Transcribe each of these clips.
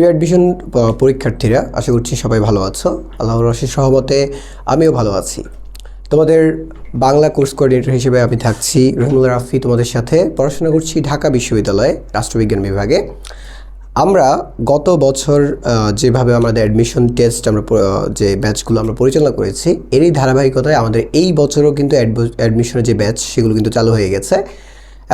Pre admission পরীক্ষার্থীরা, আশা করছি সবাই ভালো আছো। আল্লাহর রশের সহমতে আমিও ভালো আছি। তোমাদের বাংলা কোর্স কোঅর্ডিনেটর হিসেবে আমি থাকছি রহিমুল্লাহ রাফি, তোমাদের সাথে পড়াশোনা করছি ঢাকা বিশ্ববিদ্যালয়ে, রাষ্ট্রবিজ্ঞান বিভাগে। আমরা গত বছর যেভাবে আমাদের অ্যাডমিশন টেস্ট আমরা যে ব্যাচগুলো আমরা পরিচালনা করেছি, এরই ধারাবাহিকতায় আমাদের এই বছরও কিন্তু অ্যাডমিশনের যে ব্যাচ সেগুলো কিন্তু চালু হয়ে গেছে।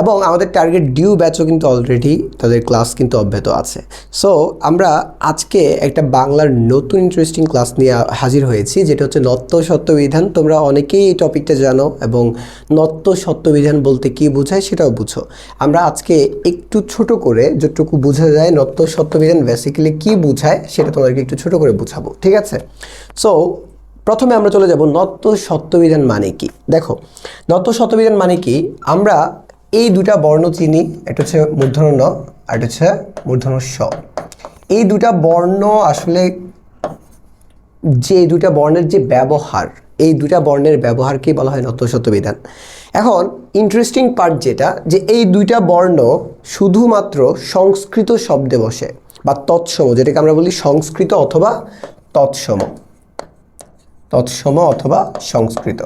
এবং আমাদের টার্গেট ডিউ ব্যাচও কিন্তু অলরেডি তাদের ক্লাস কিন্তু অব্যাহত আছে। সো আমরা আজকে একটা বাংলার নতুন ইন্টারেস্টিং ক্লাস নিয়ে হাজির হয়েছি, যেটা হচ্ছে নত্য সত্যবিধান তোমরা অনেকেই এই টপিকটা জানো এবং নত্য সত্যবিধান বলতে কী বোঝায় সেটাও বুঝো। আমরা আজকে একটু ছোট করে যতটুকু বোঝা যায় নত্য সত্যবিধান বেসিক্যালি কী বোঝায়, সেটা তোমাদেরকে একটু ছোট করে বোঝাবো, ঠিক আছে? সো প্রথমে আমরা চলে যাব নত্য সত্যবিধান মানে কি? দেখো, নত্য সত্যবিধান মানে কি? আমরা এই দুটা বর্ণ চিনি, একটা হচ্ছে মূর্ধন্য আর একটা হচ্ছে মূর্ধন্য স। এই দুটা বর্ণ আসলে যে দুটা বর্ণের যে ব্যবহার, এই দুটা বর্ণের ব্যবহারকেই বলা হয় নত্য বিধান এখন ইন্টারেস্টিং পার্ট যেটা, যে এই দুইটা বর্ণ শুধুমাত্র সংস্কৃত শব্দে বসে, বা তৎসম, যেটাকে আমরা বলি সংস্কৃত অথবা তৎসম। তৎসম অথবা সংস্কৃত।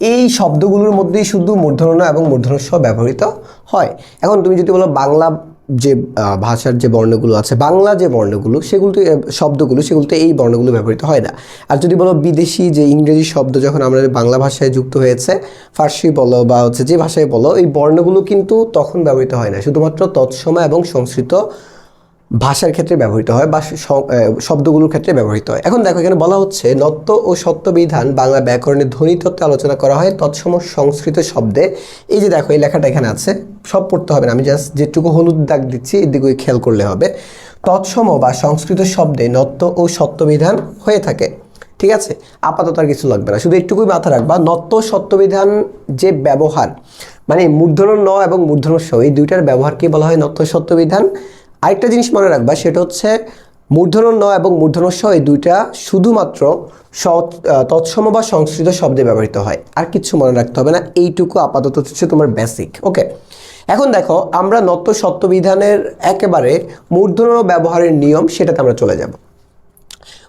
এই শব্দগুলোর মধ্যেই শুধু মূর্ধন্য এবং মূর্ধন্য স ব্যবহৃত হয়। এখন তুমি যদি বলো বাংলা যে ভাষার যে বর্ণগুলো আছে, বাংলা যে বর্ণগুলো, সেগুলোতে শব্দগুলো, সেগুলোতে এই বর্ণগুলো ব্যবহৃত হয় না। আর যদি বলো বিদেশি যে ইংরেজি শব্দ যখন আমাদের বাংলা ভাষায় যুক্ত হয়েছে, ফার্সি বলো বা হচ্ছে যে ভাষায় বলো, এই বর্ণগুলো কিন্তু তখন ব্যবহৃত হয় না। শুধুমাত্র তৎসময় এবং সংস্কৃত ভাষার ক্ষেত্রে ব্যবহৃত হয় বা শব্দগুলোর ক্ষেত্রে ব্যবহৃত হয়। এখন দেখো, এখানে বলা হচ্ছে, নত্য ও সত্যবিধান বাংলা ব্যাকরণের ধ্বনি ধ্বনিতত্ত্বে আলোচনা করা হয় তৎসম সংস্কৃত শব্দে। এই যে দেখো, এই লেখাটা এখানে আছে, সব পড়তে হবে না, আমি জাস্ট যেটুকু হলুদ দাগ দিচ্ছি এদিকে খেয়াল করলে হবে। তৎসম বা সংস্কৃত শব্দে নত্য ও সত্যবিধান হয়ে থাকে, ঠিক আছে? আপাতত আর কিছু লাগবে না, শুধু একটুকুই মাথা রাখবা, নত্য সত্যবিধান যে ব্যবহার মানে মূর্ধন্য ন এবং মূর্ধন্য স এই দুইটার ব্যবহারকে বলা হয় নত্য সত্যবিধান। আরেকটা জিনিস মনে রাখবা, সেটা হচ্ছে মূর্ধন্য ন এবং মূর্ধন্য স এই দুইটা শুধুমাত্র তৎসম বা সংস্কৃত শব্দে ব্যবহৃত হয়। আর কিছু মনে রাখতে হবে না, এইটুকু আপাতত হচ্ছে তোমার বেসিক ওকে এখন দেখো, আমরা নত্য সত্যবিধানের একেবারে মূর্ধন্য ব্যবহারের নিয়ম, সেটাতে আমরা চলে যাব।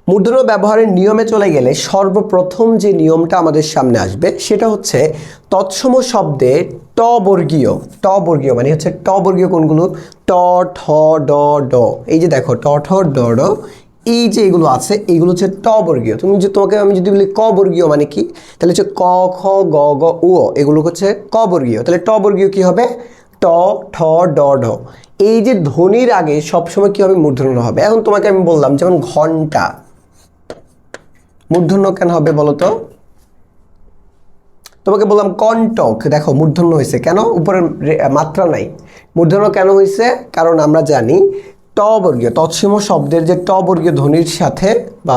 মূর্ধন্য ব্যবহারের নিয়মে চলে গেলে সর্বপ্রথম যে নিয়মটা আমাদের সামনে আসবে সেটা হচ্ছে তৎসম শব্দে ট বর্গীয় ট বর্গীয় মানে হচ্ছে ট বর্গীয় কোনগুলো? ট, ঠ, ড ড। এই যে দেখো, ট, ঠ, ড ড, এই যে এগুলো আছে এইগুলো হচ্ছে ট বর্গীয়। তুমি যে তোমাকে, আমি যদি বলি ক বর্গীয় মানে কি? তাহলে হচ্ছে ক, খ, গ গ, উ এগুলো হচ্ছে ক বর্গীয়। তাহলে ট বর্গীয় কি হবে? ট, ঠ, ড ঢ এই যে ধ্বনির আগে সবসময় কি হবে? মূর্ধন্য হবে। এখন তোমাকে আমি বললাম যেমন ঘণ্টা। মূর্ধন্য কেন হবে বলতো? তোমাকে বললাম কন্টক দেখো, মূর্ধন্য হয়েছে কেন? উপরের মাত্রা নাই। মূর্ধন্য কেন হয়েছে কারণ আমরা জানি ট বর্গীয় তৎসম শব্দের যে ট বর্গীয় ধ্বনির সাথে বা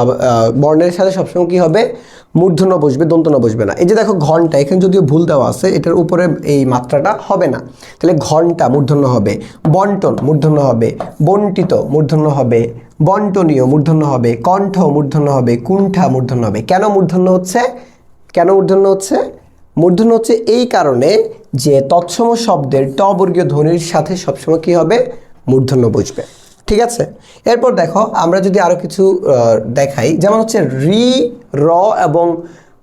বর্ণের সাথে সবসময় কি হবে? মূর্ধন্য বসবে দন্তন্য বসবে না। এই যে দেখো ঘণ্টা, এখানে যদিও ভুল দেওয়া আছে, এটার উপরে এই মাত্রাটা হবে না। তাহলে ঘণ্টা মূর্ধন্য হবে, বন্টন মূর্ধন্য হবে, বন্টিত মূর্ধন্য হবে, বন্টনীয় মূর্ধন্য হবে, কণ্ঠ মূর্ধন্য হবে, কুণ্ঠা মূর্ধন্য হবে। কেন মূর্ধন্য হচ্ছে? কেন মূর্ধন্য হচ্ছে? মূর্ধন্য হচ্ছে এই কারণে যে তৎসম শব্দের ট বর্গীয় ধ্বনির সাথে সবসময় কী হবে? মূর্ধন্য বুঝবে ঠিক আছে? এরপর দেখো, আমরা যদি আরও কিছু দেখাই। যেমন হচ্ছে রি, র এবং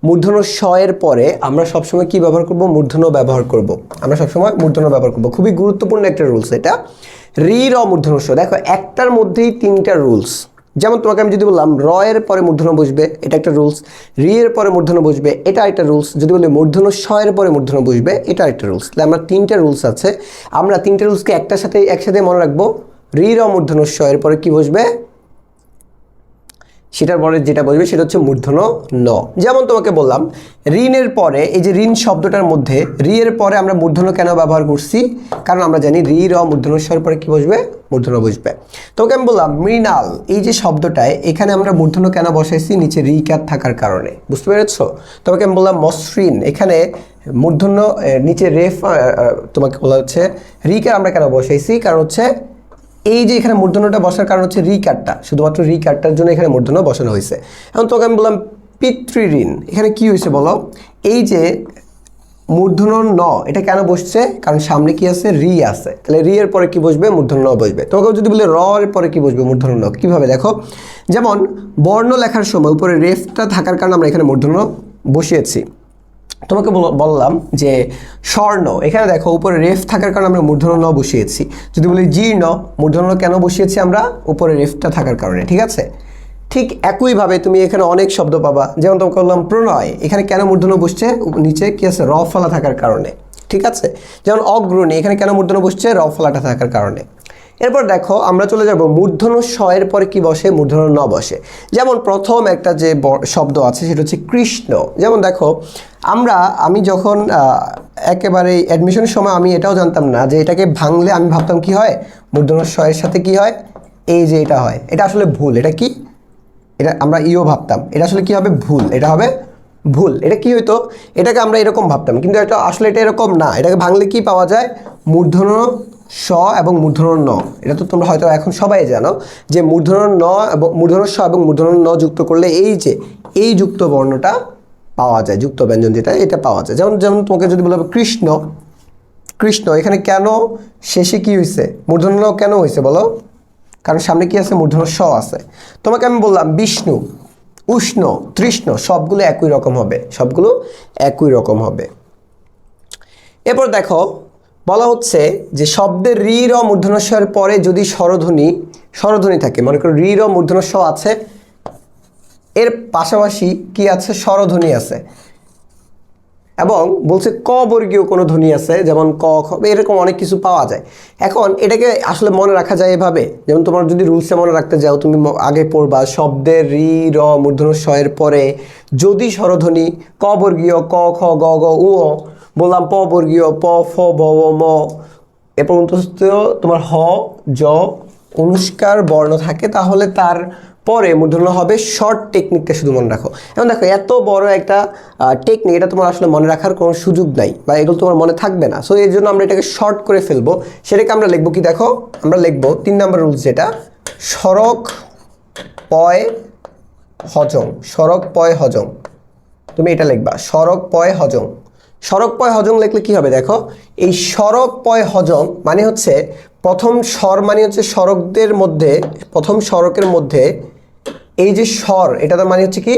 মূর্ধন্য স এর পরে আমরা সবসময় কি ব্যবহার করব? মূর্ধন্য ব্যবহার করব। আমরা সবসময় মূর্ধন্য ব্যবহার করব। খুবই গুরুত্বপূর্ণ একটা রুলস এটা। রি, র, মূর্ধন্য স দেখো, একটার মধ্যেই তিনটা রুলস যেমন তোমাকে আমি যদি বললাম, র এর পরে মূর্ধন্য বসবে, এটা একটা রুলস রি এর পরে মূর্ধন্য বসবে, এটা একটা রুলস যদি বলি মূর্ধন্য স এর পরে মূর্ধন্য বসবে, এটা একটা রুলস তাহলে আমরা তিনটা রুলস আছে। আমরা তিনটা রুলসকে একটার সাথে, একসাথে মনে রাখব। রি র মূর্ধন্য স এর পরে কি বসবে? সেটার পরে যেটা বসবে সেটা হচ্ছে মূর্ধন ন। যেমন তোমাকে বললাম, ঋণের পরে, এই যে ঋণ শব্দটার মধ্যে রি এর পরে আমরা মূর্ধন কেন ব্যবহার করছি? কারণ আমরা জানি রি র মূর্ধন্য স্বর পরে কি বসবে? মূর্ধন বসবে। তোমাকে আমি বললাম, মৃণাল, এই যে শব্দটায় এখানে আমরা মূর্ধন কেন বসাইছি? নিচে রি ক্যাপ থাকার কারণে। বুঝতে পেরেছ? তোমাকে আমি বললাম, মসৃণ, এখানে মূর্ধন্য নিচে রেফ তোমাকে বলা হচ্ছে রি ক্যাপ আমরা কেন বসাইছি? কারণ হচ্ছে এই যে এখানে মূর্ধন্যটা বসার কারণ হচ্ছে রি কার্ডটা, শুধুমাত্র রি কার্ডটার জন্য এখানে মূর্ধন্য বসানো হয়েছে। এখন তোকে আমি বললাম পিতৃঋণ এখানে কি হয়েছে বলো? এই যে মূর্ধন্য ন, এটা কেন বসছে? কারণ সামনে কি আছে? রি আছে। তাহলে রি এর পরে কি বসবে? মূর্ধন্য ন বসবে। তোমাকে যদি বলে র এর পরে কি বসবে? মূর্ধন্য ন। কীভাবে? দেখো, যেমন বর্ণ লেখার সময় উপরে রেফটা থাকার কারণে আমরা এখানে মূর্ধন্য বসিয়েছি। তোমাকে বল- বললাম যে স্বর্ণ, এখানে দেখো উপরে রেফ থাকার কারণে আমরা মূর্ধন্য ন বসিয়েছি। যদি বলি জীর্ণ, মূর্ধন্য কেন বসিয়েছি আমরা? উপরে রেফটা থাকার কারণে, ঠিক আছে? ঠিক একইভাবে তুমি এখানে অনেক শব্দ পাবা। যেমন তোমাকে বললাম প্রণয়, এখানে কেন মূর্ধন্য বসছে? নিচে কি আছে? র ফলা থাকার কারণে, ঠিক আছে? যেমন অগ্রণী, এখানে কেন মূর্ধন্য বসছে? র ফলাটা থাকার কারণে। এরপর দেখো, আমরা চলে যাব মূর্ধন্য স এর পরে কি বসে? মূর্ধন্য ন বসে। যেমন প্রথম একটা যে শব্দ আছে, সেটা হচ্ছে কৃষ্ণ। যেমন দেখো, আমরা, আমি যখন একেবারে অ্যাডমিশনের সময় আমি এটাও জানতাম না যে এটাকে ভাঙলে আমি ভাবতাম কি হয়? মূর্ধন্য স এর সাথে কি হয়? এই যে এটা হয়। এটা আসলে ভুল। এটা কি? এটা আমরা ইও ভাবতাম। এটা আসলে কি হবে? ভুল। এটা হবে ভুল। এটা কি হইতো? এটাকে আমরা এরকম ভাবতাম। কিন্তু এটা আসলে এটা এরকম না। এটাকে ভাঙলে কি পাওয়া যায়? মূর্ধন্য স এবং মূর্ধন্য ন। এটা তো তোমরা হয়তো এখন সবাই জানো যে মূর্ধন্য ন এবং মূর্ধন্য স এবং মূর্ধন্য ন যুক্ত করলে এই যে এই যুক্ত বর্ণটা পাওয়া যায়, যুক্ত ব্যঞ্জন যেটা, এটা পাওয়া যায়। যেমন যেমন তোমাকে যদি বলা কৃষ্ণ কৃষ্ণ, এখানে কেন শেষে কি হয়েছে মূর্ধন্য কেন হয়েছে বলো? কারণ সামনে কি আছে? মূর্ধন্য স আছে। তোমাকে আমি বললাম বিষ্ণু, উষ্ণ, তৃষ্ণ, সবগুলো একই রকম হবে। সবগুলো একই রকম হবে। এরপর দেখো বলা হচ্ছে যে শব্দের রি, র এর পরে যদি স্বরধ্বনি স্বরধ্বনি থাকে, মনে করো রি, র মূর্ধন্য স আছে, এর পাশাপাশি কি আছে? স্বরধ্বনি আছে। এবং বলছে ক বর্গীয় কোনো ধ্বনি আছে, যেমন ক, খ, এরকম অনেক কিছু পাওয়া যায়। এখন এটাকে আসলে মনে রাখা যায় এভাবে, যেমন তোমার যদি রুলসে মনে রাখতে যাও, তুমি আগে পড়বা শব্দের রি, র মূর্ধন্য স পরে যদি স্বরধ্বনি, ক বর্গীয়, ক, খ, গ গ, উ বললাম প বর্গীয়, প, ফ ব ম। এরপর অন্তস্থ তোমার হ, জ অনুষ্কার বর্ণ থাকে, তাহলে তার পরে মূর্ধন্য হবে শর্ট টেকনিকটা শুধু মনে রাখো। এবং দেখো, এত বড় একটা টেকনিক এটা তোমার আসলে মনে রাখার কোনো সুযোগ নাই, বা এগুলো তোমার মনে থাকবে না। সো এই জন্য আমরা এটাকে শর্ট করে ফেলব। সেটাকে আমরা লিখব কি দেখো, আমরা লিখব তিন নম্বর রুলস যেটা, সড়ক, পয়, হজম। সড়ক, পয়, হজম। তুমি এটা লিখবা, সড়ক, পয়, হজম। সড়ক পয় হজম লিখলে কি হবে দেখো? এই সড়ক পয় হজম মানে হচ্ছে প্রথম স্বর মানে হচ্ছে সড়কদের মধ্যে, প্রথম সড়কের মধ্যে এই যে স্বর, এটা তো মানে হচ্ছে কি?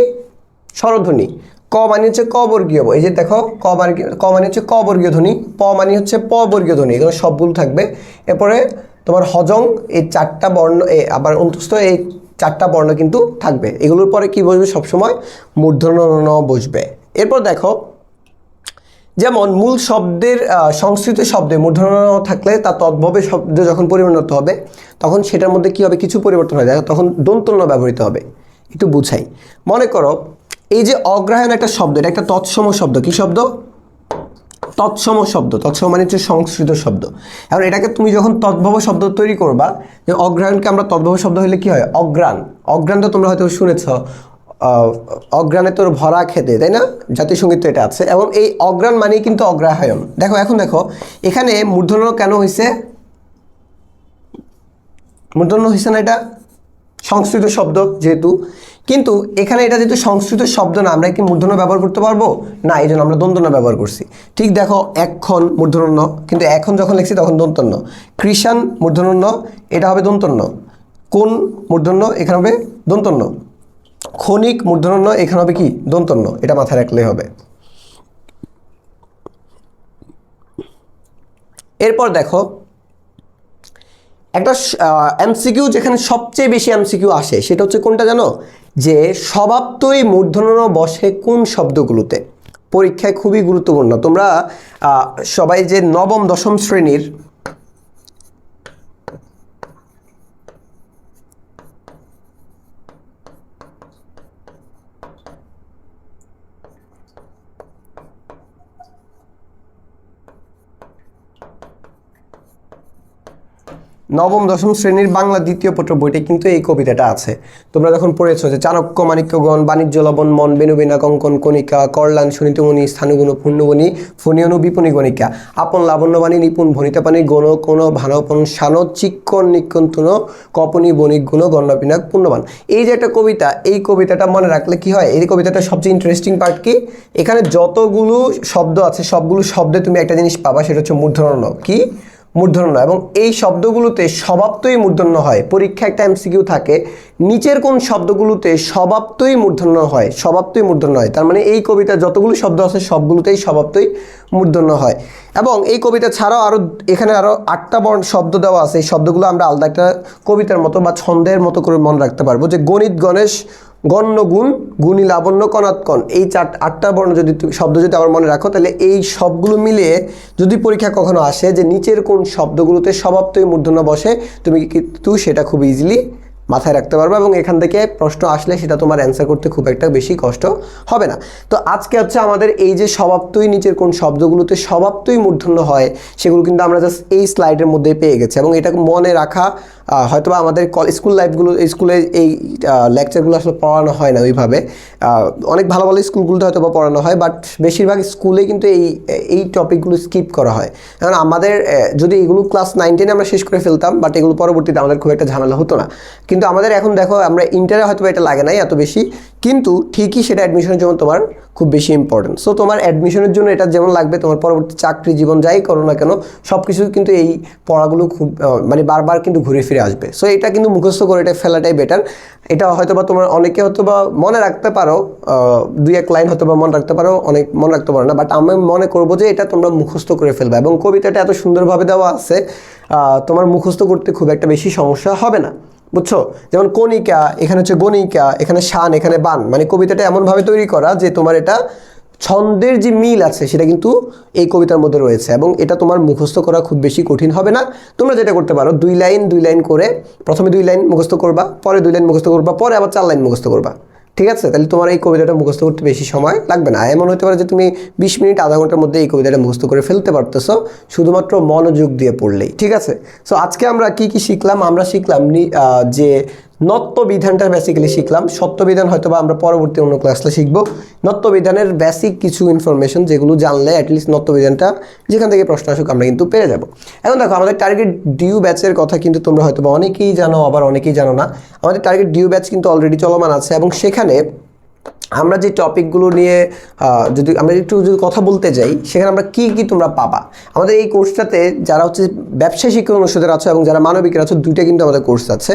স্বরধ্বনি। ক মানে হচ্ছে ক বর্গীয় এই যে দেখো, ক মানে ক মানে হচ্ছে ক ধ্বনি, প মানে হচ্ছে প বর্গীয় ধ্বনি। এগুলো সবগুলো থাকবে। এরপরে তোমার হজং এই চারটা বর্ণ, এ আবার অন্তস্থ এই চারটা বর্ণ কিন্তু থাকবে। এগুলোর পরে কি বসবে? সবসময় মূর্ধন্য বসবে। এরপর দেখো যেমন মূল শব্দের সংস্কৃত শব্দে মূর্ধন্য থাকলে তা তদ্ভবে শব্দ যখন পরিণত হবে, তখন সেটার মধ্যে কি হবে? কিছু পরিবর্তন হয়ে যায়। তখন দন্তন্য ব্যবহৃত হবে। একটু বুঝাই। মনে করো, এই যে অগ্রহায়ণ একটা শব্দ, এটা একটা তৎসম শব্দ। কি শব্দ? তৎসম শব্দ। তৎসম মানে হচ্ছে সংস্কৃত শব্দ। এখন এটাকে তুমি যখন তদ্ভব শব্দ তৈরি করবা, যে অগ্রহায়ণকে আমরা তদ্ভব শব্দ হলে কি হয়? অগ্রাণ। অগ্রাণ তো তোমরা হয়তো শুনেছ। অগ্রাণে তোর ভরা খেতে তাই না? জাতীয় সংগীত এটা আছে। এবং এই অগ্রাণ মানেই কিন্তু অগ্রাহায়ণ। দেখো, এখন দেখো, এখানে মূর্ধন্য কেন হয়েছে মূর্ধন্য হয়েছে না এটা? সংস্কৃত শব্দ যেহেতু। কিন্তু এখানে এটা যেহেতু সংস্কৃত শব্দ না, আমরা কি মূর্ধন্য ব্যবহার করতে পারব? না, এই জন্য আমরা দন্তন্য ব্যবহার করছি। ঠিক দেখো এখন মূর্ধন্য, কিন্তু এখন যখন লিখছি তখন দন্তন্য। কৃষাণ মূর্ধন্য, এটা হবে দন্তন্য। কোন মূর্ধন্য? এখানে হবে দন্তন্য। ক্ষণিক মূর্ধন্য এখানে হবে কি? দন্তন্য, এটা মাথায় রাখলেই হবে। এরপর দেখো, একটা এমসিকিউ যেখানে সবচেয়ে বেশি এমসিকিউ আসে, সেটা হচ্ছে কোনটা জানো? যে স্বভাবতই মূর্ধন্য বসে কোন শব্দগুলোতে? পরীক্ষায় খুবই গুরুত্বপূর্ণ। তোমরা সবাই যে নবম, দশম শ্রেণির নবম, দশম শ্রেণির বাংলা দ্বিতীয় পত্র বইটি কিন্তু এই কবিতাটা আছে। তোমরা যখন পড়েছো যে চাণক্য, মাণিক্যগণ, বাণিজ্য, লবণ, মন বেনুবিনা কঙ্কন, কণিকা, করলান, সুনীতমণি, স্থানুগুণ পূর্ণবণী ফণিয়নু বিপণী গণিকা আপন লাবণ্যবাণী, নিপুণ ভনিতাপানি গণ কোন ভানপন সান চিক্কন নিকন্তন কপনি, বণিক, গুণ, গণ্যপিনাক পূর্ণবান এই যে একটা কবিতা, এই কবিতাটা মনে রাখলে কি হয়? এই কবিতাটা সবচেয়ে ইন্টারেস্টিং পার্ট কি? এখানে যতগুলো শব্দ আছে, সবগুলো শব্দে তুমি একটা জিনিস পাবা, সেটা হচ্ছে মূর্ধন্য, কি? মূর্ধন্য। এবং এই শব্দগুলোতে স্বভাবতই মূর্ধন্য হয়। পরীক্ষা একটা এমসিকিউ থাকে। নিচের কোন শব্দগুলোতে স্বভাবতই মূর্ধন্য হয়? স্বভাবতই মূর্ধন্য হয়। তার মানে এই কবিতা যতগুলো শব্দ আছে, সবগুলোতেই স্বভাবতই মূর্ধন্য হয়। এবং এই কবিতা ছাড়াও আরও এখানে আরও আটটা বর্ণ শব্দ দেওয়া আছে। এই শব্দগুলো আমরা আলাদা একটা কবিতার মতো বা ছন্দের মতো করে মনে রাখতে পারব যে গণিত, গণেশ গণ্য গুণ গুণী লাবণ্য কণাৎকণ। এই চার, আটটা বর্ণ যদি শব্দ যদি আমার মনে রাখো, তাহলে এই সবগুলো মিলিয়ে যদি পরীক্ষা কখনো আসে যে নিচের কোন শব্দগুলোতে স্বভাবতই মূর্ধন্য বসে, তুমি কিন্তু সেটা খুব ইজিলি মাথায় রাখতে পারবে এবং এখান থেকে প্রশ্ন আসলে সেটা তোমার অ্যান্সার করতে খুব একটা বেশি কষ্ট হবে না। তো আজকে হচ্ছে আমাদের এই যে স্বভাবতই নিচের কোন শব্দগুলোতে স্বভাবতই মূর্ধন্য হয়, সেগুলো কিন্তু আমরা জাস্ট এই স্লাইডের মধ্যে পেয়ে গেছি এবং এটা মনে রাখা হয়তোবা আমাদের কল স্কুল লাইফগুলো স্কুলে এই লেকচারগুলো আসলে পড়ানো হয় না ওইভাবে। অনেক ভালো ভালো স্কুলগুলোতে হয়তো বা পড়ানো হয় বাট বেশিরভাগ স্কুলে কিন্তু এই এই টপিকগুলো স্কিপ করা হয়। কারণ আমাদের যদি এগুলো ক্লাস নাইন টেনে আমরা শেষ করে ফেলতাম বাট এগুলো পরবর্তীতে আমাদের খুব একটা ঝামেলা হতো না। কিন্তু আমাদের এখন দেখো, আমরা ইন্টারে হয়তো এটা লাগে নাই এত বেশি। কিন্তু ঠিকই সেটা অ্যাডমিশনের জন্য তোমার খুব বেশি ইম্পর্টেন্ট সো তোমার অ্যাডমিশনের জন্য এটা যেমন লাগবে, তোমার পরবর্তী চাকরি জীবন যাই করো না কেন সব কিছু কিন্তু এই পড়াগুলো খুব মানে বারবার কিন্তু ঘুরে ফিরে আসবে। সো এটা কিন্তু মুখস্থ করে এটা ফেলাটাই বেটার এটা হয়তো বা তোমার অনেকে হয়তো বা মনে রাখতে পারো দুই এক লাইন হয়তো বা মনে রাখতে পারো, অনেক মনে রাখতে পারো না বাট আমি মনে করব যে এটা তোমরা মুখস্থ করে ফেলবে এবং কবিতাটা এত সুন্দরভাবে দেওয়া আছে তোমার মুখস্থ করতে খুব একটা বেশি সমস্যা হবে না। বুঝছ? যেমন কণিকা, এখানে হচ্ছে গণিকা, এখানে শান, এখানে বান। মানে কবিতাটা এমনভাবে তৈরি করা যে তোমার এটা ছন্দের যে মিল আছে সেটা কিন্তু এই কবিতার মধ্যে রয়েছে এবং এটা তোমার মুখস্থ করা খুব বেশি কঠিন হবে না। তোমরা যেটা করতে পারো, দুই লাইন দুই লাইন করে প্রথমে দুই লাইন মুখস্থ করবা, পরে দুই লাইন মুখস্থ করবা, পরে আবার চার লাইন মুখস্থ করবা। ঠিক আছে? তাহলে তোমার এই কবিতাটা মুখস্থ করতে বেশি সময় লাগবে না। এমন হতে পারে যে তুমি বিশ মিনিট, আধা ঘণ্টার মধ্যে এই কবিতাটা মুখস্থ করে ফেলতে পারতেছো, শুধুমাত্র মনোযোগ দিয়ে পড়লেই। ঠিক আছে? সো আজকে আমরা কি কি শিখলাম? আমরা শিখলাম যে নত্ব বিধানটা বেসিক্যালি শিখলাম। সত্য বিধান হয়তো বা আমরা পরবর্তী অন্য ক্লাসে শিখব। নত্ব বিধানের বেসিক কিছু ইনফরমেশন যেগুলো জানলে অ্যাটলিস্ট নত্ব বিধানটা যেখান থেকে প্রশ্ন আসুক আমরা কিন্তু পেরে যাব। এখন দেখো, আমাদের টার্গেট ডিউ ব্যাচের কথা কিন্তু তোমরা হয়তো বা অনেকেই জানো, আবার অনেকেই জানো না। আমাদের টার্গেট ডিউ ব্যাচ কিন্তু অলরেডি চলমান আছে এবং সেখানে আমরা যে টপিকগুলো নিয়ে যদি আমরা একটু যদি কথা বলতে যাই, সেখানে আমরা কি কি তোমরা পাবা? আমাদের এই কোর্সটাতে যারা হচ্ছে ব্যবসা শিক্ষা অনুষদের আছো এবং যারা মানবিকের আছো, দুইটা কিন্তু আমাদের কোর্স আছে।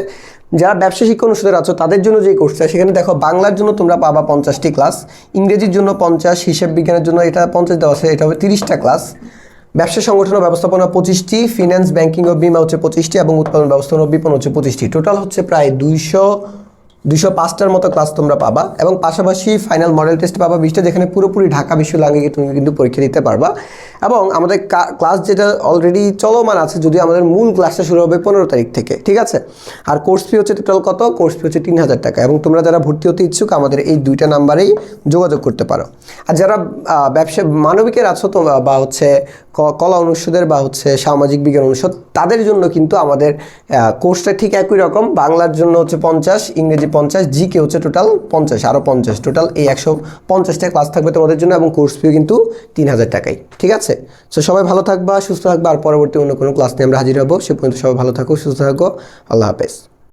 যারা ব্যবসা শিক্ষা অনুষদের আছো, তাদের জন্য যে কোর্সটা সেখানে দেখো বাংলার জন্য তোমরা পাবা পঞ্চাশটি ক্লাস ইংরেজির জন্য পঞ্চাশ, হিসাব বিজ্ঞানের জন্য এটা পঞ্চাশ দেওয়া আছে, এটা হবে তিরিশটা ক্লাস ব্যবসা সংগঠন ও ব্যবস্থাপনা পঁচিশটি ফিন্যান্স ব্যাংকিং ও বিমা হচ্ছে পঁচিশটি, এবং উৎপাদন ব্যবস্থাপনা ও বিপণন হচ্ছে পঁচিশটি। টোটাল হচ্ছে প্রায় দুইশো দুইশো পাঁচটার মতো ক্লাস তোমরা পাবা এবং পাশাপাশি ফাইনাল মডেল টেস্ট পাবা বিশটা যেখানে পুরোপুরি ঢাকা বিশ্ববিদ্যালয়ে তুমি কিন্তু পরীক্ষা দিতে পারবা। এবং আমাদের ক্লাস যেটা অলরেডি চলমান আছে, যদিও আমাদের মূল ক্লাসটা শুরু হবে পনেরো তারিখ থেকে, ঠিক আছে? আর কোর্স ফি হচ্ছে টোটাল কত? কোর্স ফি হচ্ছে তিন হাজার টাকা এবং তোমরা যারা ভর্তি হতে ইচ্ছুক, আমাদের এই দুইটা নাম্বারেই যোগাযোগ করতে পারো। আর যারা ব্যবসা মানবিকের আছো তো, বা হচ্ছে কলা অনুষদের বা হচ্ছে সামাজিক বিজ্ঞান অনুষদ, তাদের জন্য কিন্তু আমাদের কোর্সটা ঠিক একই রকম। বাংলার জন্য হচ্ছে পঞ্চাশ, ইংরেজি পঞ্চাশ জি কে হচ্ছে টোটাল পঞ্চাশ আরও পঞ্চাশ। টোটাল এই একশো পঞ্চাশটা ক্লাস থাকবে তোমাদের জন্য এবং কোর্স ফিও কিন্তু তিন হাজার টাকাই, ঠিক আছে? সো সবাই ভালো থাকবা, সুস্থ থাকবা, আর পরবর্তী অন্য কোনো ক্লাস নিয়ে আমরা হাজির হব। সে পর্যন্ত সবাই ভালো থাকো, সুস্থ থাকো। আল্লাহ হাফেজ।